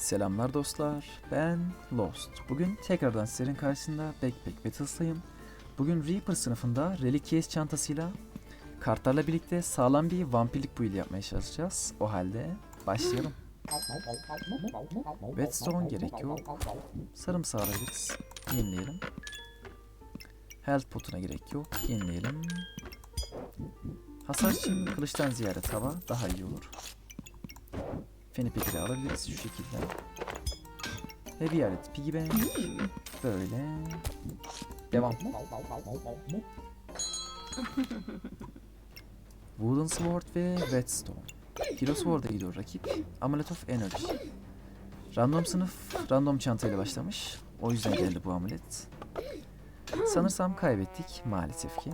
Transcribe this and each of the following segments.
Selamlar dostlar, ben Lost. Bugün tekrardan sizlerin karşısında Backpack Battles'tayım. Bugün Reaper sınıfında Case çantasıyla kartlarla birlikte sağlam bir vampirlik build yapmaya çalışacağız. O halde başlayalım. Whetstone gerek yok. Sarımsağı alabiliriz. Yenileyelim. Health potuna gerek yok. Yenileyelim. Hasar için kılıçtan ziyade tava daha iyi olur. Fenipek'i de alabiliriz şu şekilde. Ve bir adet piggy bank. Böyle. Devam. Wooden Sword ve Whetstone. Hero Sword'a gidiyor rakip. Amulet of Energy. Random sınıf random çantayla başlamış. O yüzden geldi bu amulet. Sanırsam kaybettik maalesef ki.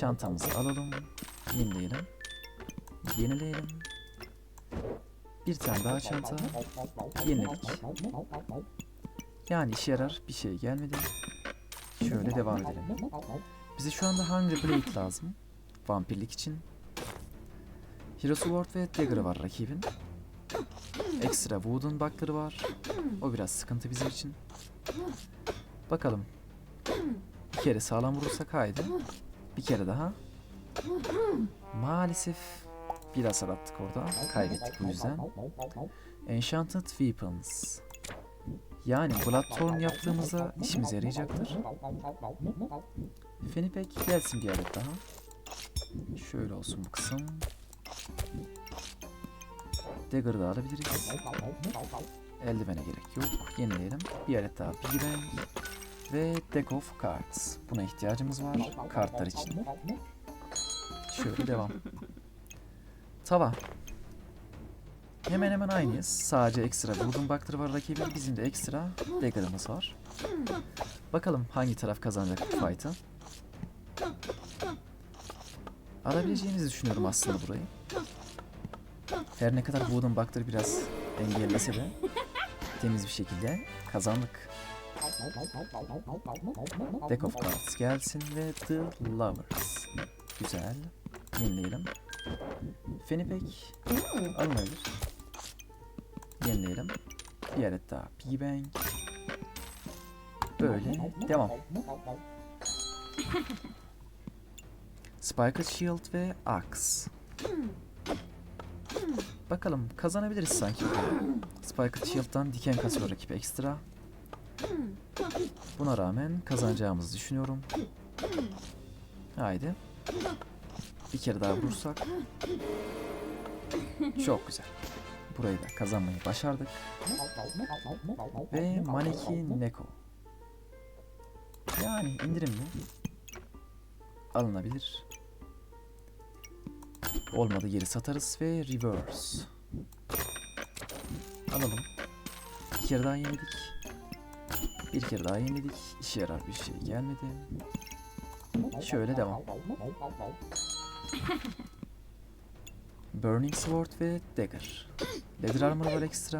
Çantamızı alalım. Yenileyelim. Yenileyelim. Bir tane daha çanta. Yeniledik. Yani işe yarar bir şey gelmedi. Şöyle devam edelim. Bize şu anda Hungry Blade lazım. Vampirlik için. Hero Sword ve Dagger var rakibin. Ekstra Wooden Buckler var. O biraz sıkıntı bizim için. Bakalım. Bir kere sağlam vurursak haydi. Bir kere daha. Maalesef bir hasar attık orada. Kaybettik bu yüzden. Enchanted Weapons. Yani Bloodthorn yaptığımızda işimize yarayacaktır. Fenipek gelsin bir adet daha. Şöyle olsun bu kısım. Dagger'ı da alabiliriz. Eldivene gerek yok. Yenileyelim. Bir adet daha Bank. Ve Deck of Cards. Buna ihtiyacımız var. Kartlar için. Şöyle devam. Tava. Hemen hemen aynıyız. Sadece ekstra Wooden Buckler var rakibin. Bizim de ekstra Dagger'ımız var. Bakalım hangi taraf kazanacak bu fight'ı. Alabileceğimizi düşünüyorum aslında burayı. Her ne kadar Wooden Buckler biraz engellese de temiz bir şekilde kazandık. Deck of Cards gelsin ve The Lovers. Güzel. Yenileyelim. Fenipek alınabilir. Yenileyelim. Bir adet daha Piggy Bank. Böyle devam. Spiker Shield ve Axe. Bakalım kazanabiliriz sanki. Spiker Shield'dan diken kasıyor rakip ekstra. Buna rağmen kazanacağımızı düşünüyorum. Haydi. Bir kere daha vurursak. Çok güzel. Burayı da kazanmayı başardık. Ve Maneki Neko. Yani indirimli. Alınabilir. Olmadı geri satarız ve reverse. Alalım. Bir kere daha yeniledik. Bir kere daha yeniledik. İşe yarar bir şey gelmedi. Şöyle devam. Burning Sword ve Dagger. Leather Armor var ekstra.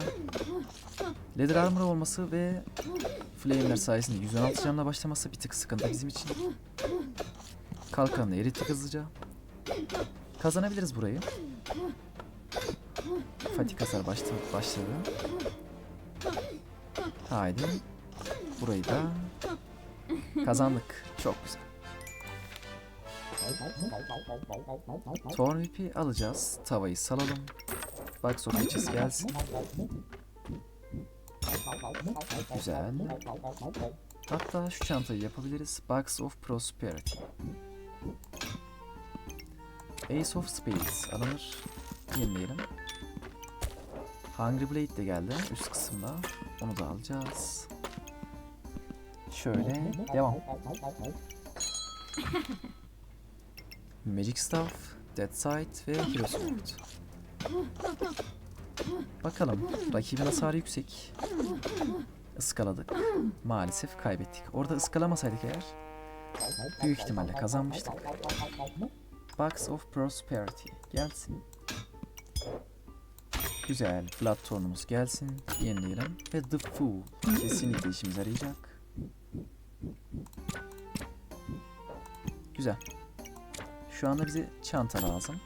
Leather Armor olması ve Flame'ler sayesinde 116 canla başlaması bir tık sıkıntı bizim için. Kalkanla erittik hızlıca. Kazanabiliriz burayı. Fatih hasar başladı. başladı. Haydi. Burayı da kazandık. Çok güzel. Torn ipi alacağız. Tavayı salalım. Of Witches gelsin. Güzel. Hatta şu çantayı yapabiliriz. Box of Prosperity. Ace of Spades alınır. Yenileyelim. Hungry Blade de geldi üst kısımda. Onu da alacağız. Şöyle devam. Magic Staff, Dead Sight ve Hero Sword. Bakalım rakibin hasarı yüksek. Iskaladık. Maalesef kaybettik. Orada ıskalamasaydık eğer büyük ihtimalle kazanmıştık. Box of Prosperity gelsin. Güzel. Bloodthorn'umuz gelsin. Yenileyelim. Ve The Fool. Kesinlikle işimize yarayacak. Güzel. Şu anda bize çanta lazım.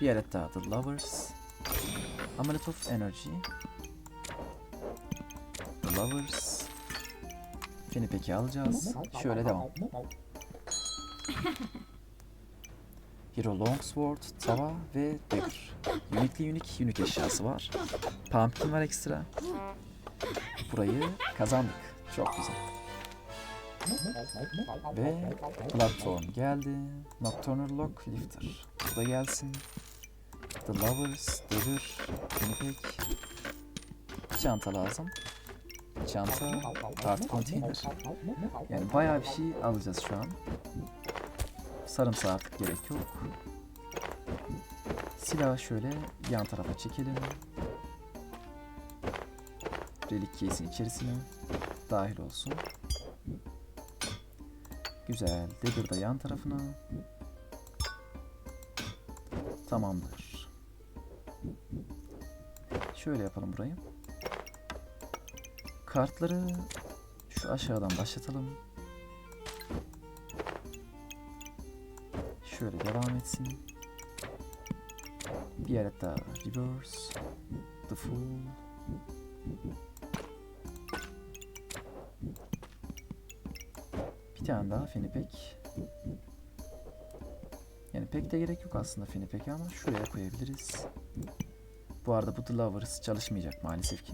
Bir adet daha The Lovers. Amulet of Energy. The Lovers. Fenipek'i alacağız. Şöyle devam. Hero Longsword, Tava ve Dagger. Uniquely unique, unique eşyası var. Pumpkin var ekstra. Burayı kazandık. Çok güzel. Ve Bloodthorn geldi. Nocturnal Lock Lifter. Bu da gelsin. The Lovers, Dagger, Fenipek. Çanta lazım. Çanta, Art Container. Yani bayağı bir şey alacağız şu an. Sarımsağı artık gerek yok. Silahı şöyle yan tarafa çekelim. Relik case'in içerisine dahil olsun. Güzel. Dagger da yan tarafına. Tamamdır. Şöyle yapalım burayı. Kartları şu aşağıdan başlatalım. Şöyle devam etsin. Bir adet daha reverse. The Fool. Tane daha Fenipek. Yani pek de gerek yok aslında Fenipek'e ama şuraya koyabiliriz. Bu arada The Lovers çalışmayacak maalesef ki.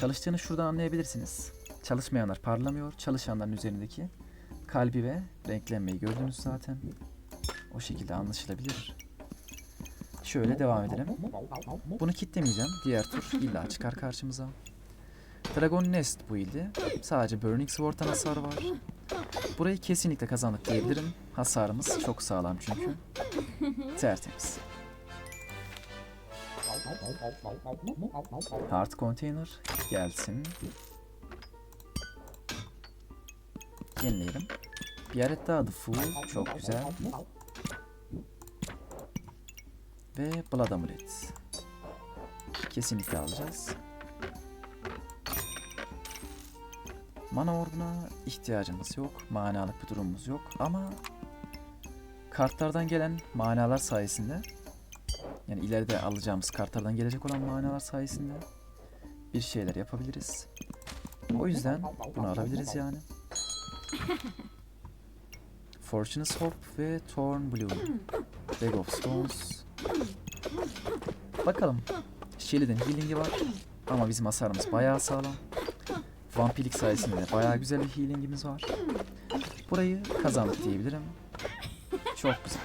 Çalıştığını şuradan anlayabilirsiniz. Çalışmayanlar parlamıyor. Çalışanların üzerindeki kalbi ve renklenmeyi gördünüz zaten. O şekilde anlaşılabilir. Şöyle devam edelim. Bunu kitlemeyeceğim. Diğer tur illa çıkar karşımıza. Dragon Nest bu ildi. Sadece Burning Sword'dan hasar var. Burayı kesinlikle kazandık diyebilirim. Hasarımız çok sağlam çünkü. Tertemiz. Heart Container gelsin. Yenileyelim. Bir adet daha The Fool. Çok güzel. Ve Blood Amulet. Kesinlikle alacağız. Mana Orbu'na ihtiyacımız yok. Manalık bir durumumuz yok. Ama kartlardan gelen manalar sayesinde yani ileride alacağımız kartlardan gelecek olan manalar sayesinde bir şeyler yapabiliriz. O yüzden bunu alabiliriz yani. Fortune's Hope ve Torn Blue. Bag of Stones. Bakalım. Shelly'den healing'i var. Ama bizim hasarımız bayağı sağlam. Vampirlik sayesinde de bayağı güzel bir healing'imiz var. Burayı kazandık diyebilirim. Çok güzel.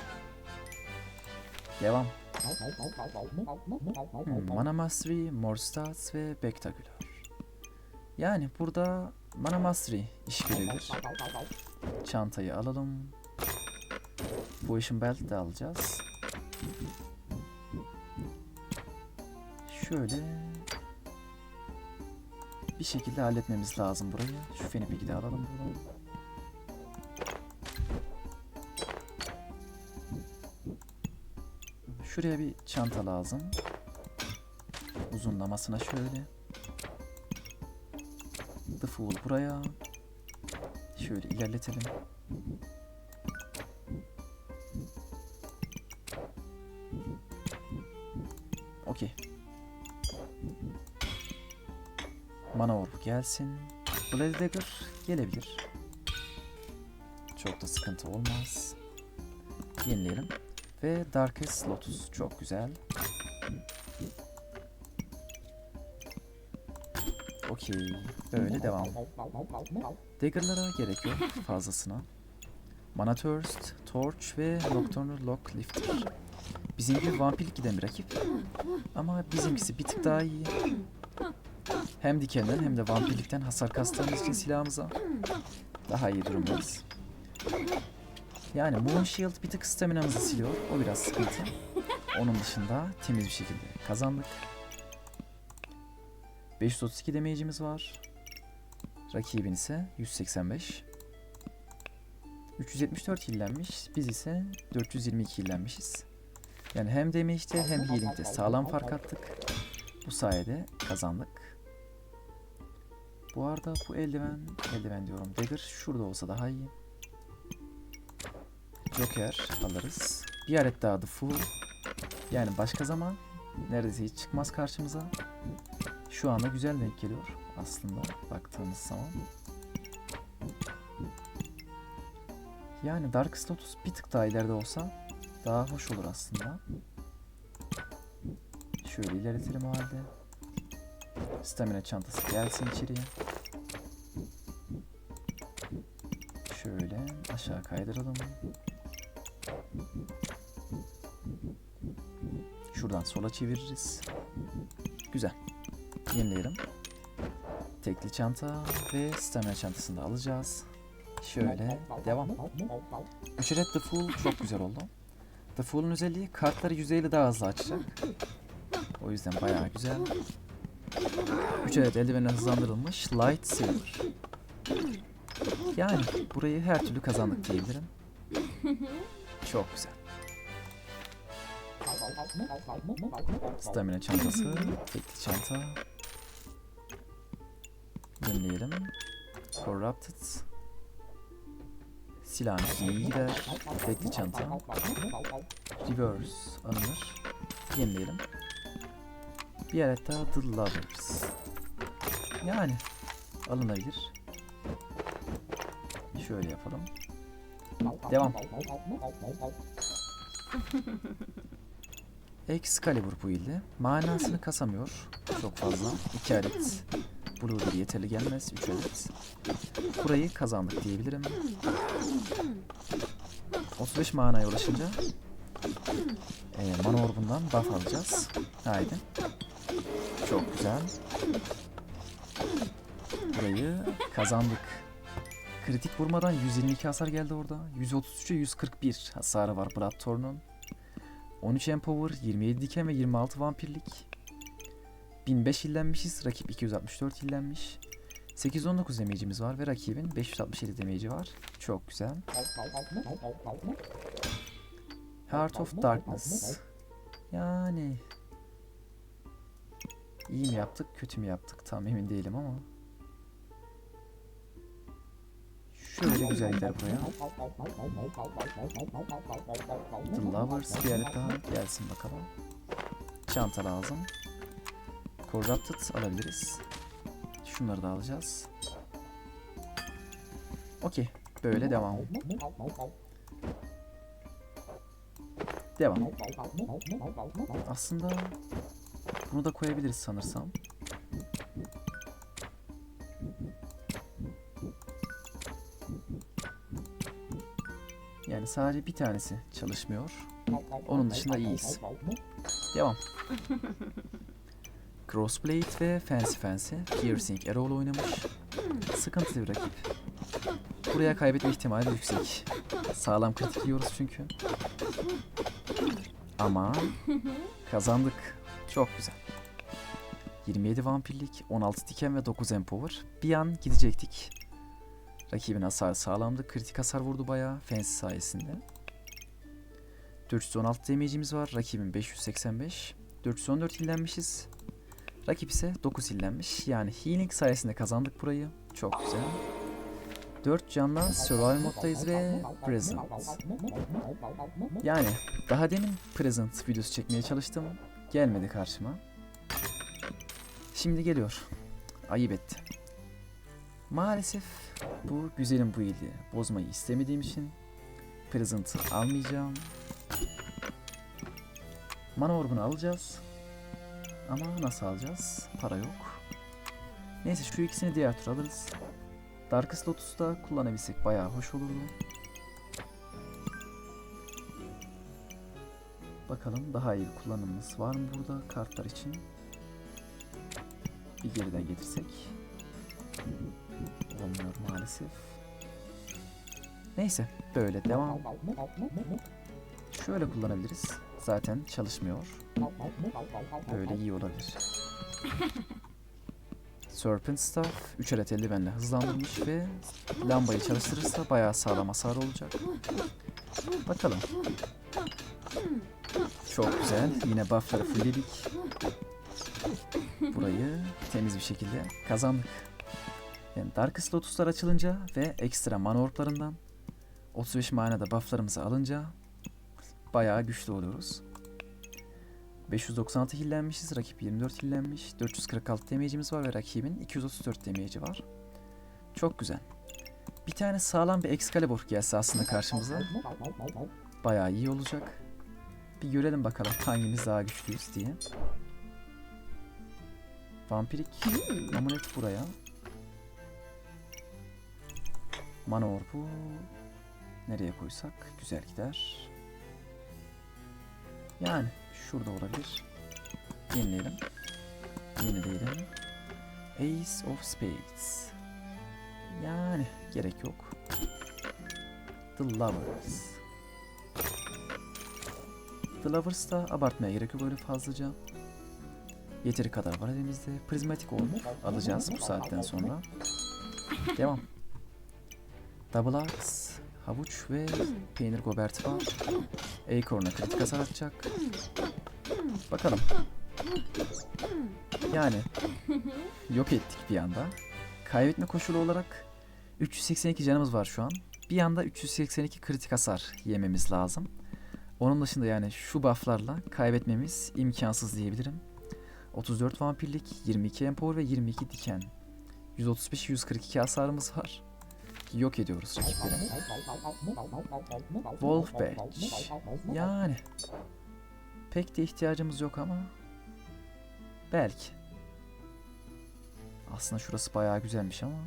Devam. Hmm, Mana Mastery, More ve Spectacular. Yani burada Mana Mastery iş görebilir. Çantayı alalım. Potion Belt de alacağız. Şöyle bir şekilde halletmemiz lazım burayı. Şu Fenipek'i de alalım buradan. Şuraya bir çanta lazım. Uzunlamasına şöyle. The Fool buraya. Şöyle ilerletelim. Okey. Mana Orb gelsin. Bloody Dagger gelebilir. Çok da sıkıntı olmaz. Yenileyelim. Ve Darkest Lotus çok güzel. Okey. Böyle devam. Dagger'lara gerek yok fazlasına. Mana Thirst, Torch ve Nocturnal Lock Lifter. Bizim gibi vampirlik giden bir rakip. Ama bizimkisi bir tık daha iyi. Hem dikenden hem de vampirlikten hasar kastığımız için silahımıza daha iyi durumdayız. Yani Moon Shield bir tık staminamızı siliyor. O biraz sıkıntı. Onun dışında temiz bir şekilde kazandık. 532 damage'imiz var. Rakibin ise 185. 374 hillenmiş. Biz ise 422 hillenmişiz. Yani hem damage'de hem healing'de sağlam fark attık. Bu sayede kazandık. Bu arada bu eldiven, eldiven diyorum dagger şurada olsa daha iyi. Joker alırız. Bir adet daha The Fool. Yani başka zaman neredeyse hiç çıkmaz karşımıza. Şu anda güzel denk geliyor aslında baktığımız zaman. Yani Dark Lotus bir tık daha ileride olsa daha hoş olur aslında. Şöyle ilerletelim o halde. Stamina çantası gelsin içeriye. Şöyle aşağı kaydıralım. Şuradan sola çeviririz. Güzel. Yenileyelim. Tekli çanta ve stamina çantasını da alacağız. Şöyle devam. 3 adet The Fool çok güzel oldu. The Fool'un özelliği kartları %50 daha hızlı açacak. O yüzden bayağı güzel. 3 adet eldivenle hızlandırılmış Light Silver. Yani burayı her türlü kazandık diyebilirim. Çok güzel. Stamina çantası, tekli çanta. Yenileyelim. Corrupted. Silahın iyi gider. Tekli çanta. Reverse alınır. Yenileyelim. Bir daha The Lovers. Yani alınabilir. Şöyle yapalım. Devam. Excalibur bu ilde. Manasını kasamıyor. Çok fazla. 2 adet. Blue'dur yeterli gelmez. 3 adet. Burayı kazandık diyebilirim. 35 manaya ulaşınca e, mana orbundan buff alacağız. Haydi. Çok güzel. Burayı kazandık. Kritik vurmadan 122 hasar geldi orada. 133'e 141 hasarı var Bloodthorn'un. 13 Empower, 27 diken ve 26 vampirlik. 1005 illenmişiz. Rakip 264 illenmiş. 819 damage'imiz var ve rakibin 567 damage'i var. Çok güzel. Heart of Darkness. Yani iyi mi yaptık, kötü mü yaptık tam emin değilim ama. Şöyle güzel gider buraya. The Lovers bir adet daha gelsin bakalım. Çanta lazım. Corrupted alabiliriz. Şunları da alacağız. Okey. Böyle devam. Devam. Aslında bunu da koyabiliriz sanırsam. Yani sadece bir tanesi çalışmıyor. Onun dışında iyiyiz. Devam. Crossblade ve Fancy Fancy Piercing Arrow'la oynamış. Sıkıntılı bir rakip. Buraya kaybetme ihtimali yüksek. Sağlam kritik yiyoruz çünkü. Ama kazandık. Çok güzel. 27 vampirlik, 16 diken ve 9 empower. Bir an gidecektik. Rakibin hasarı sağlamdı. Kritik hasar vurdu bayağı Fancy sayesinde. 416 damage'imiz var. Rakibin 585. 414 hillenmişiz. Rakip ise 9 hillenmiş. Yani healing sayesinde kazandık burayı. Çok güzel. 4 canla survival moddayız ve present. Yani daha demin present videosu çekmeye çalıştım. Gelmedi karşıma. Şimdi geliyor. Ayıp etti. Maalesef bu güzelim bu ildi. Bozmayı istemediğim için present'ı almayacağım. Mana orbunu alacağız. Ama nasıl alacağız? Para yok. Neyse şu ikisini diğer tur alırız. Darkest Lotus'ta kullanabilsek bayağı hoş olurdu. Bakalım daha iyi kullanımımız var mı burada kartlar için? Bir geriden getirsek. Olmuyor maalesef. Neyse böyle devam. Şöyle kullanabiliriz. Zaten çalışmıyor. Böyle iyi olabilir. Serpent Staff 3 adet eldivenle hızlandırmış ve lambayı çalıştırırsa bayağı sağlam hasar olacak. Bakalım. Çok güzel. Yine buffları fullledik. Burayı temiz bir şekilde kazandık. Yani Darkest Lotus'lar açılınca ve ekstra mana orblarından 35 manada bufflarımızı alınca bayağı güçlü oluyoruz. 596 hillenmişiz. Rakip 24 hillenmiş. 446 damage'imiz var ve rakibin 234 damage'i var. Çok güzel. Bir tane sağlam bir Excalibur gelse aslında karşımıza bayağı iyi olacak. Bir görelim bakalım hangimiz daha güçlüyüz diye. Vampirik Amulet buraya. Mana orbu nereye koysak güzel gider. Yani şurada olabilir. Yenileyelim. Yenileyelim. Ace of Spades. Yani gerek yok. The Lovers. The Lovers'ta abartmaya gerek yok öyle fazlaca. Yeteri kadar var elimizde. Prizmatik oldu. Alacağız bu saatten sonra. Devam. Double Axe, Havuç ve Peynir Gobert var. Acorn'a kritik hasar atacak. Bakalım. Yani yok ettik bir anda. Kaybetme koşulu olarak 382 canımız var şu an. Bir anda 382 kritik hasar yememiz lazım. Onun dışında yani şu bufflarla kaybetmemiz imkansız diyebilirim. 34 vampirlik, 22 empower ve 22 diken. 135-142 hasarımız var. Yok ediyoruz rakipleri. Wolf Badge. Yani pek de ihtiyacımız yok ama belki. Aslında şurası bayağı güzelmiş ama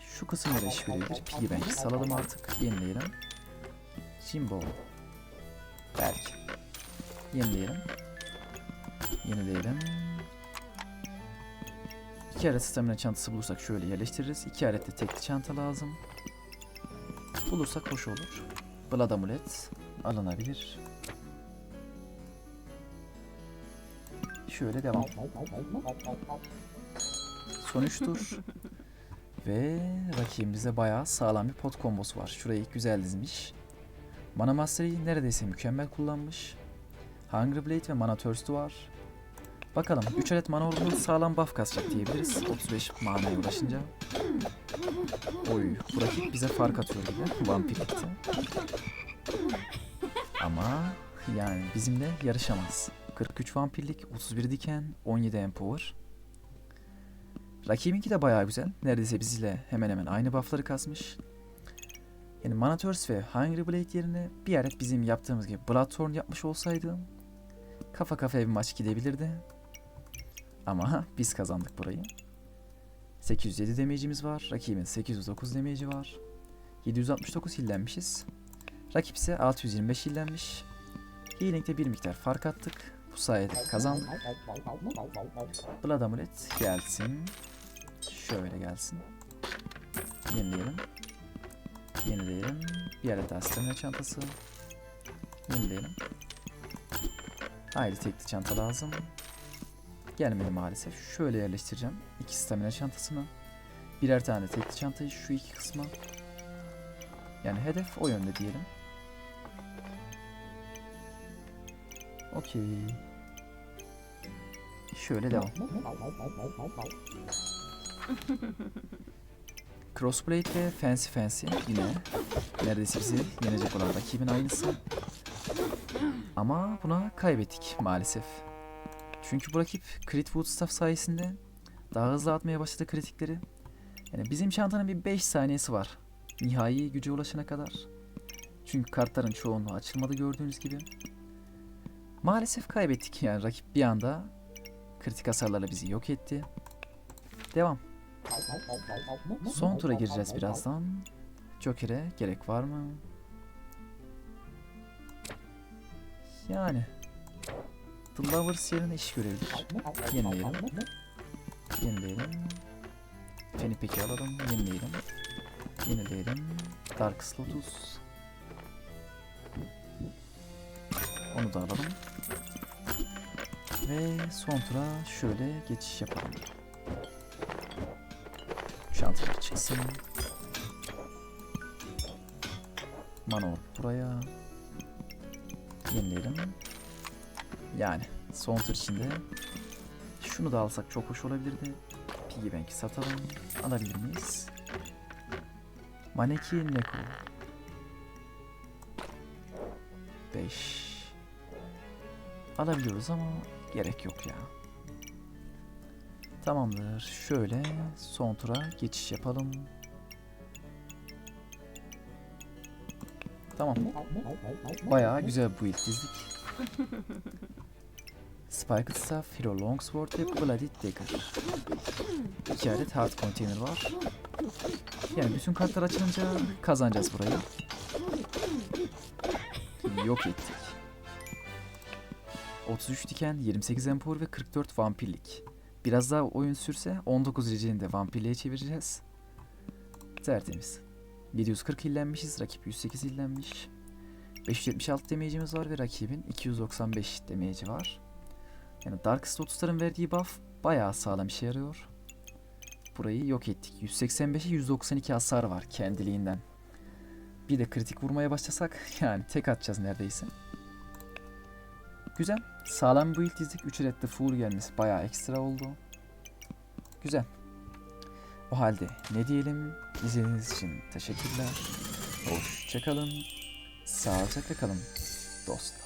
şu kısımlara iş verebilir. Piggy Bank salalım artık. Yenileyelim. Jimbo. Belki. Yenileyelim. Yenileyelim. İki adet stamina çantası bulursak şöyle yerleştiririz. İki adet de tekli çanta lazım. Bulursak hoş olur. Blood amulet alınabilir. Şöyle devam. Son üç tur. Ve rakibimizde bayağı sağlam bir pot kombosu var. Şurayı güzel dizmiş. Mana Mastery'i neredeyse mükemmel kullanmış. Hungry Blade ve Mana Thirst'ü var. Bakalım 3 adet mana orbu sağlam buff kasacak diyebiliriz. 35 manaya ulaşınca. Oy bu rakip bize fark atıyor gibi vampirlikte. Ama yani bizimle yarışamaz. 43 vampirlik, 31 diken, 17 empower. Rakibinki de bayağı güzel. Neredeyse bizle hemen hemen aynı buffları kasmış. Yani Mana Thirst ve Hungry Blade yerine bir adet bizim yaptığımız gibi Bloodthorn yapmış olsaydı kafa kafaya bir maç gidebilirdi. Ama biz kazandık burayı. 807 damage'imiz var. Rakibin 809 damage'i var. 769 hillenmişiz. Rakip ise 625 hillenmiş. Healing'de bir miktar fark attık. Bu sayede kazandık. Blood Amulet gelsin. Şöyle gelsin. Yenileyelim. Yenileyelim. Bir adet stamina çantası. Yenileyelim. Haydi tekli çanta lazım. Gelmedi maalesef. Şöyle yerleştireceğim. İki stamina çantasını. Birer tane tekli çantayı şu iki kısma. Yani hedef o yönde diyelim. Okey. Şöyle devam. Crossblade ve Fancy Fancy yine neredeyse bizi yenecek olan rakibin aynısı. Ama buna kaybettik maalesef. Çünkü bu rakip Crit Woodstaff sayesinde daha hızlı atmaya başladı kritikleri. Yani bizim çantanın bir 5 saniyesi var. Nihai güce ulaşana kadar. Çünkü kartların çoğunluğu açılmadı gördüğünüz gibi. Maalesef kaybettik yani rakip bir anda kritik hasarlarla bizi yok etti. Devam. Son tura gireceğiz birazdan. Joker'e gerek var mı? Yani. The Lovers yerine iş görebilir. Yenileyelim. Yenileyelim. Fenipek'i alalım. Yenileyelim. Yenileyelim. Dark Slotus. Onu da alalım. Ve son tura şöyle geçiş yapalım. Şantiler çıksın. Manor buraya. Yenileyelim. Yani son tur içinde şunu da alsak çok hoş olabilirdi. Piggy Bank'i satalım. Alabilir miyiz? Maneki Neko. 5 alabiliyoruz ama gerek yok ya. Tamamdır. Şöyle son tura geçiş yapalım. Tamam. Bayağı güzel bir build dizdik. Spiked Staff, Hero Longsword ve Bloody Dagger. İki adet Hard Container var. Yani bütün kartlar açılınca kazanacağız burayı. Yok ettik. 33 diken, 28 empor ve 44 vampirlik. Biraz daha oyun sürse 19 receğini de vampirliğe çevireceğiz. Tertemiz. 740 illenmişiz, rakip 108 illenmiş. 576 damage'imiz var ve rakibin 295 damage'i var. Yani Dark Slots'ların verdiği buff bayağı sağlam işe yarıyor. Burayı yok ettik. 185'e 192 hasar var kendiliğinden. Bir de kritik vurmaya başlasak yani tek atacağız neredeyse. Güzel. Sağlam build dizdik. 3 redde full gelmesi bayağı ekstra oldu. Güzel. O halde ne diyelim? İzlediğiniz için teşekkürler. Hoşçakalın. Sağlıcakla kalın dostlar.